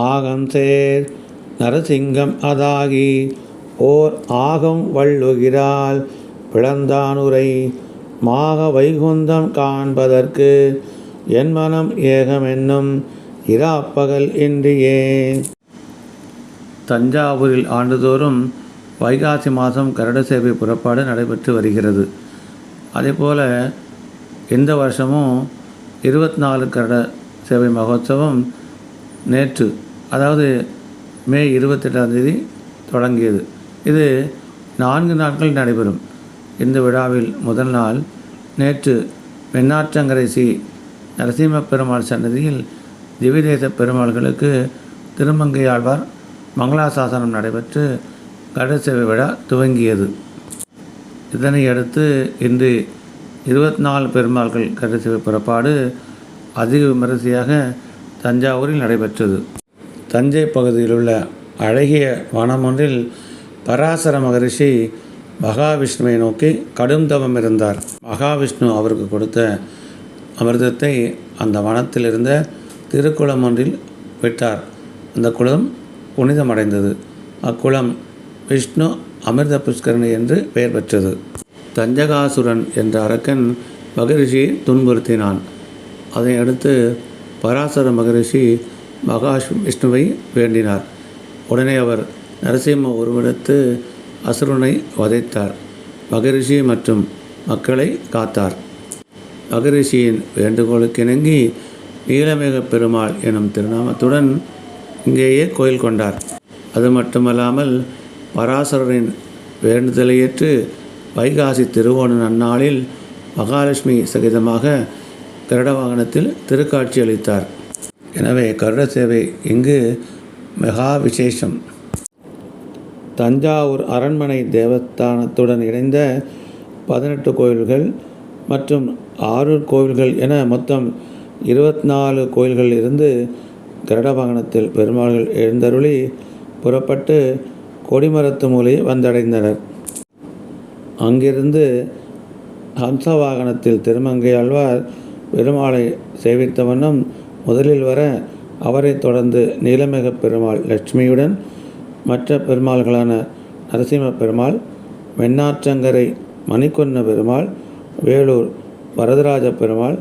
ஆகம் சேர் நரசிங்கம் அதாகி ஓர் ஆகம் வள்ளுகிறாள் பிளந்தானுரை. மாக வைகுந்தம் காண்பதற்கு என் மனம் ஏகமென்னும் இராப்பகல் இன்றியே. தஞ்சாவூரில் ஆண்டுதோறும் வைகாசி மாதம் கருட சேவை புறப்பாடு நடைபெற்று வருகிறது. அதேபோல் இந்த வருஷமும் இருபத்தி நாலு கரட சேவை மகோத்சவம் நேற்று அதாவது மே இருபத்தெட்டாம் தேதி தொடங்கியது. இது நான்கு நாட்கள் நடைபெறும். இந்த விழாவில் முதல் நாள் நேற்று வெண்ணாற்றங்கரை சி. நரசிம்ம பெருமாள் சன்னதியில் திவிதேச பெருமாள்களுக்கு திருமங்கையாழ்வார் மங்களாசாசனம் நடைபெற்று கருட சேவை விழா துவங்கியது. இதனை அடுத்து இன்று இருபத்தி நாலு பெருமாள்கள் கருட புறப்பாடு அதிக விமரிசையாக தஞ்சாவூரில் நடைபெற்றது. தஞ்சை பகுதியில் உள்ள அழகிய வனம் ஒன்றில் பராசர மகரிஷி மகாவிஷ்ணுவை நோக்கி கடும் தவம் இருந்தார். மகாவிஷ்ணு அவருக்கு கொடுத்த அமிர்தத்தை அந்த வனத்தில் இருந்த திருக்குளம் ஒன்றில் விட்டார். அந்த குளம் புனிதமடைந்தது. அக்குளம் விஷ்ணு அமிர்த புஷ்கரணி என்று பெயர் பெற்றது. தஞ்சகாசுரன் என்ற அரக்கன் மகரிஷியை துன்புறுத்தினான். அதை அடுத்து பராசர மகரிஷி மகாஷ் விஷ்ணுவை வேண்டினார். உடனே அவர் நரசிம்ம உருவெடுத்து அசுரனை வதைத்தார். மகரிஷி மற்றும் மக்களை காத்தார். மகரிஷியின் வேண்டுகோளுக்கிணங்கி நீலமேக பெருமாள் எனும் திருநாமத்துடன் இங்கேயே கோயில் கொண்டார். அது மட்டுமல்லாமல் பராசரரின் வேண்டுதலை ஏற்று வைகாசி திருவோண நன்னாளில் மகாலட்சுமி சகிதமாக கருட வாகனத்தில் திருக்காட்சி அளித்தார். எனவே கருட சேவை இங்கு மெகா விசேஷம். தஞ்சாவூர் அரண்மனை தேவஸ்தானத்துடன் இணைந்த பதினெட்டு கோயில்கள் மற்றும் ஆறு கோவில்கள் என மொத்தம் இருபத்தி நாலு கோயில்களில் இருந்து கருட வாகனத்தில் பெருமாள்கள் எழுந்தருளி புறப்பட்டு கொடிமரத்து மூலையை வந்தடைந்தனர். அங்கிருந்து ஹம்ச வாகனத்தில் திருமங்கையாழ்வார் பெருமாளை சேவித்த வண்ணம் முதலில் வர அவரைத் தொடர்ந்து நீலமேக பெருமாள் லட்சுமியுடன் மற்ற பெருமாள்களான நரசிம்ம பெருமாள் வெண்ணாற்றங்கரை மணிக்கொன்ன பெருமாள் வேலூர் வரதராஜ பெருமாள்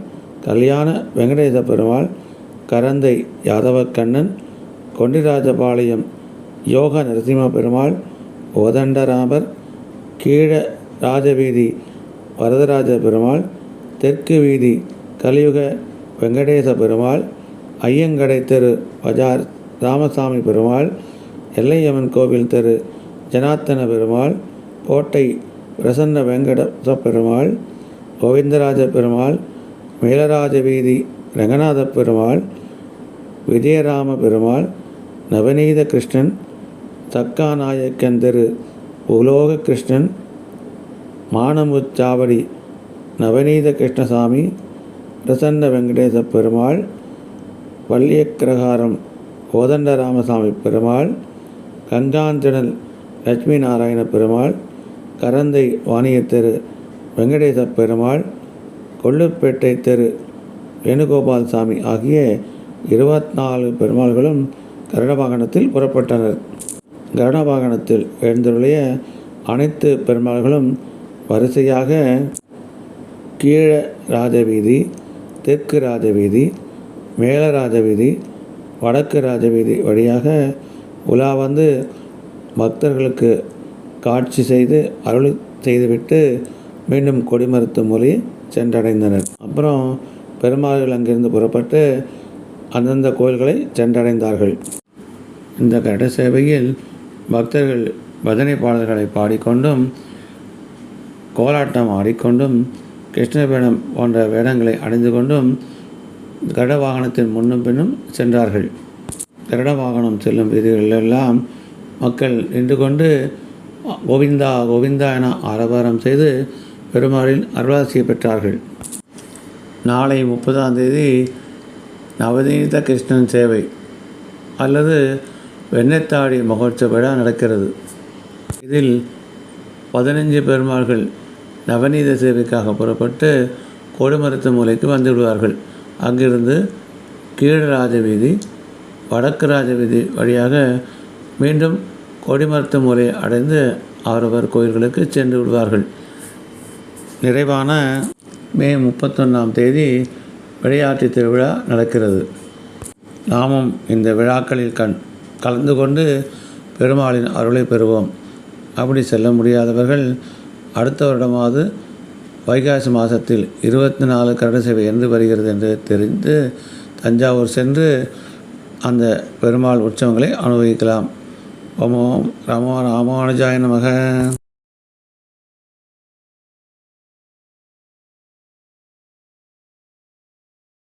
கல்யாண வெங்கடேச பெருமாள் கரந்தை யாதவக்கண்ணன் கொண்டிராஜபாளையம் யோக நரசிம்ம பெருமாள் கோதண்டராமர் கீழ ராஜவீதி வரதராஜ பெருமாள் தெற்கு வீதி கலியுக வெங்கடேச பெருமாள் ஐயங்கடை தெரு பஜார் ராமசாமி பெருமாள் எல்லையம்மன் கோவில் தெரு ஜனார்த்தன பெருமாள் கோட்டை பிரசன்ன வெங்கடச பெருமாள் கோவிந்தராஜ பெருமாள் மேலராஜ வீதி ரங்கநாத பெருமாள் விஜயராம பெருமாள் நவநீத கிருஷ்ணன் தக்காநாயக்கன் தெரு உலோக கிருஷ்ணன் மானமுச்சாவடி நவநீத கிருஷ்ணசாமி பிரசன்ன வெங்கடேச பெருமாள் வள்ளியக்கிரகாரம் கோதண்டராமசாமி பெருமாள் கஞ்சாஞ்சனல் லட்சுமி நாராயண பெருமாள் கரந்தை வாணிய தெரு வெங்கடேச பெருமாள் கொள்ளுப்பேட்டை தெரு வேணுகோபால் சாமி ஆகிய இருபத்தி நாலு பெருமாள்களும் கருடவாகனத்தில் புறப்பட்டனர். கருடவாகனத்தில் எழுந்துள்ள அனைத்து பெருமாள்களும் வரிசையாக கீழ ராஜவீதி தெற்கு ராஜவீதி மேல ராஜவீதி வடக்கு ராஜவீதி வழியாக உலா வந்து பக்தர்களுக்கு காட்சி செய்து அருள் செய்துவிட்டு மீண்டும் கொடிமருத்து மொழி சென்றடைந்தனர். அப்புறம் பெருமாள்கள் அங்கிருந்து புறப்பட்டு அந்தந்த கோயில்களை சென்றடைந்தார்கள். இந்த கட சேவையில் பக்தர்கள் பஜனை பாடல்களை பாடிக்கொண்டும் கோலாட்டம் ஆடிக்கொண்டும் கிருஷ்ணவேடம் போன்ற வேடங்களை அணிந்து கொண்டும் கட வாகனத்தின் முன்னும் பின்னும் சென்றார்கள். கட வாகனம் செல்லும் வீதிகளிலெல்லாம் மக்கள் நின்று கொண்டு கோவிந்தா கோவிந்தா என ஆரவாரம் செய்து பெருமாளின் அருளாசியை பெற்றார்கள். நாளை முப்பதாம் தேதி நவநீத கிருஷ்ணன் சேவை அல்லது வெண்ணத்தாடி மகோற்சவ விழா நடக்கிறது. இதில் பதினஞ்சு பெருமாள்கள் நவநீத சேவைக்காக புறப்பட்டு கோடுமரத்து மூலைக்கு வந்து விடுவார்கள் அங்கிருந்து கீழ் வீதி வடக்கு ராஜவீதி வழியாக மீண்டும் கொடிமரத்து முறை அடைந்து அவரவர் கோயில்களுக்கு சென்று விடுவார்கள். நிறைவான மே முப்பத்தொன்னாம் தேதி விளையாட்டு திருவிழா நடக்கிறது. நாமும் இந்த விழாக்களில் கண் கலந்து கொண்டு பெருமாளின் அருளை பெறுவோம். அப்படி செல்ல முடியாதவர்கள் அடுத்த வருடமாவது வைகாசி மாதத்தில் இருபத்தி நாலு கருட சேவை என்று வருகிறது என்று தெரிந்து தஞ்சாவூர் சென்று அந்த பெருமாள் உற்சவங்களை அனுபவிக்கலாம். ஓமோ ராமோ ராமானுஜாய நமக.